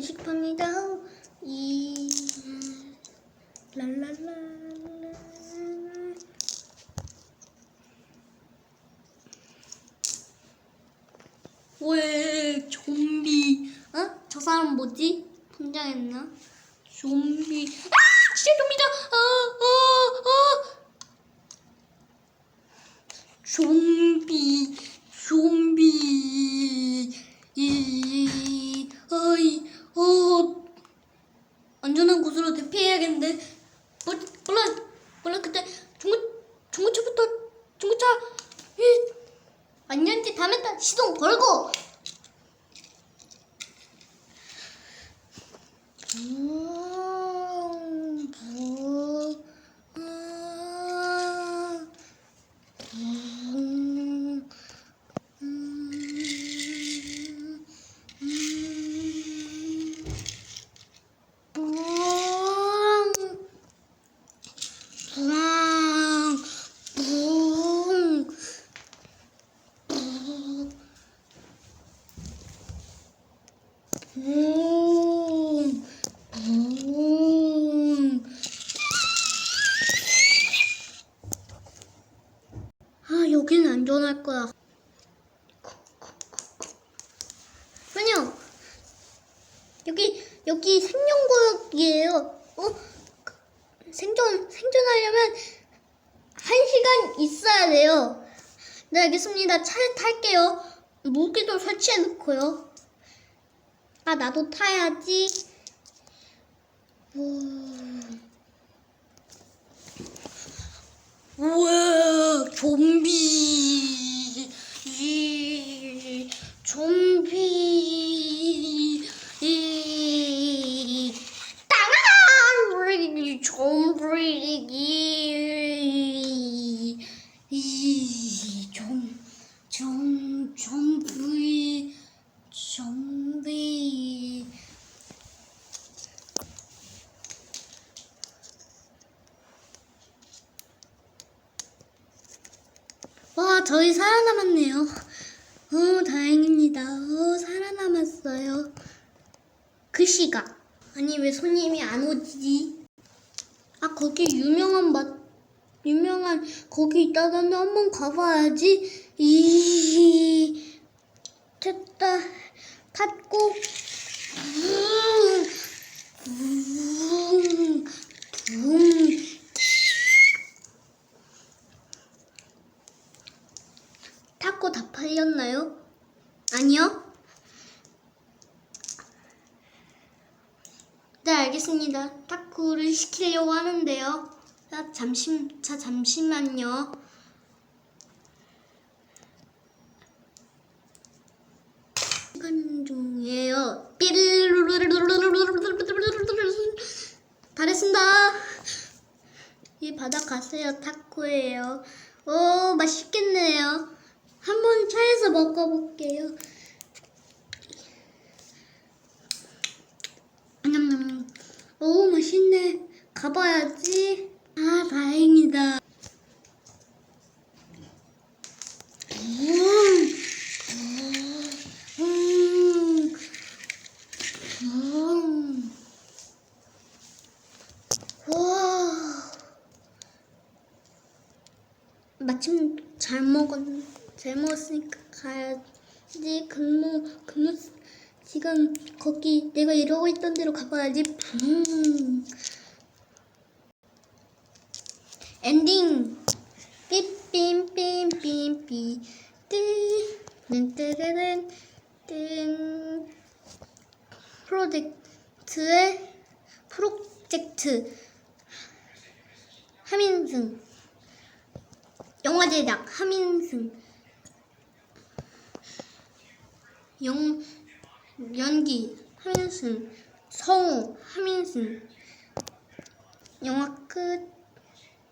식판이다. 이 랄랄라. 왜 좀비? 어? 저 사람 뭐지? 분장했나? 좀비. 아! 진짜 좀비다. 어, 어, 어. 좀비, 좀비. 이, 어이, 어. 안전한 곳으로 대피해야겠는데. 뭐, 몰라, 몰라 그때 중고 중고차부터 중고차. 이, 다음에 다 시동 걸고. 음, 부, 아, 음, 음, 음, 뿡, 뿡, 뿡, 뿡, 아, 여기는 안전할 거야. 아니요. 여기, 여기 생존구역이에요. 어? 생존, 생존하려면 한 시간 있어야 돼요. 네, 알겠습니다. 차에 탈게요. 무기도 설치해 놓고요. 아, 나도 타야지. 오. 우와, 좀비. 이, 좀비. 이, 땅아! 좀비. 이, 좀, 좀, 좀비. 좀비. 와, 저희 살아남았네요. 어, 다행입니다. 어, 살아남았어요. 그 시각. 아니, 왜 손님이 안 오지? 아, 거기 유명한 맛, 유명한, 거기 있다던데 한번 가봐야지. 이, 됐다. 탔고, 붕, 붕, 붕. 타코 다 팔렸나요? 아니요? 네, 알겠습니다. 타코를 시키려고 하는데요. 자, 잠시, 자, 잠시만요. 시간 중이에요. 다 됐습니다. 이 바닥 가세요. 타코예요. 오, 맛있겠네요. 한번 차에서 먹어볼게요. 냠냠. 오, 맛있네. 가봐야지. 아, 다행이다. 음, 음, 음. 와. 마침 잘 먹었, 잘 먹었으니까 가야지. 근무, 근무, 지금 거기 내가 이러고 있던 데로 가봐야지. 붕. 엔딩. 삐삐삐삐삐삐. 띠. 뜬뜨르른. 뜬. 프로젝트의 프로젝트. 하민승. 영화 제작 하민승 영 연기 하민승 성우 하민승 영화 끝